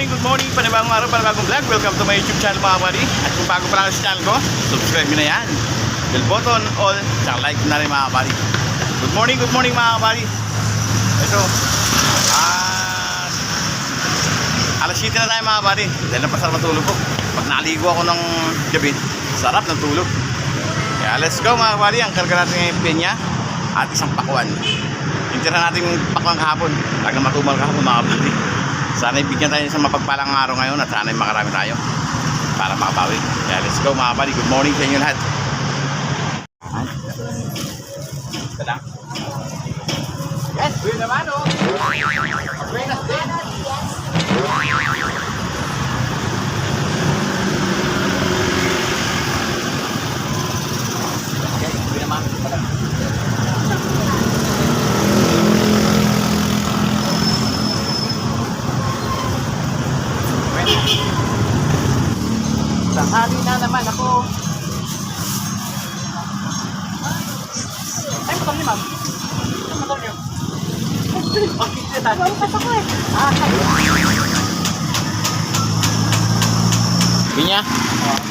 morning, good morning. Panibagong araw, panibagong vlog. Welcome to my YouTube channel mga buddy. At kung bago pa lang sa channel ko, subscribe nyo na yan. Bell button, all, tsaka like na rin mga buddy. Good morning, good morning mga buddy. Ito, ah, alas 7 na tayo mga buddy. Dahil napasarap matulog ko. Pag naligo ako ng gabi, sarap ng tulog. Kaya let's go mga buddy. Ang karga natin ngayon pinya at isang pakwan. Hintira natin yung pakwan kahapon. Talagang matumal kahapon mga buddy. Sana ibigyan tayo sa mapagpalang araw ngayon at sana makarami tayo para makabawi. Kaya let's go mga buddy. Good morning sa inyo lahat. Lang. Yes, yun naman oh. Sahali na naman ako. Ay, motor niyo, ma'am. Ano motor niyo? Tayo? Lumpas ako eh. Ah, Pinya? Oo.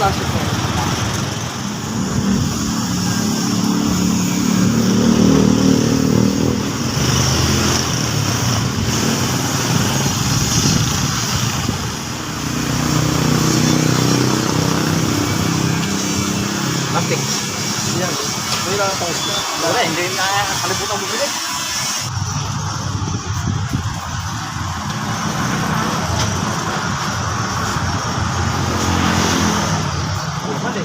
Itong plastic mo. Plastic. Yan. May lang tayo. Wala, hindi na kalimutan mo bili.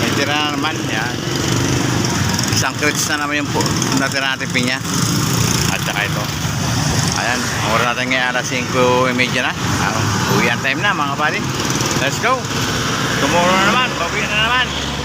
may na naman. Ayan. Isang crates na naman yung natira natin pinya. At saka ito. Ayan, oras natin ngayon alas 5.30 na. Ang uwian time na mga pari. Let's go. Tomorrow na naman.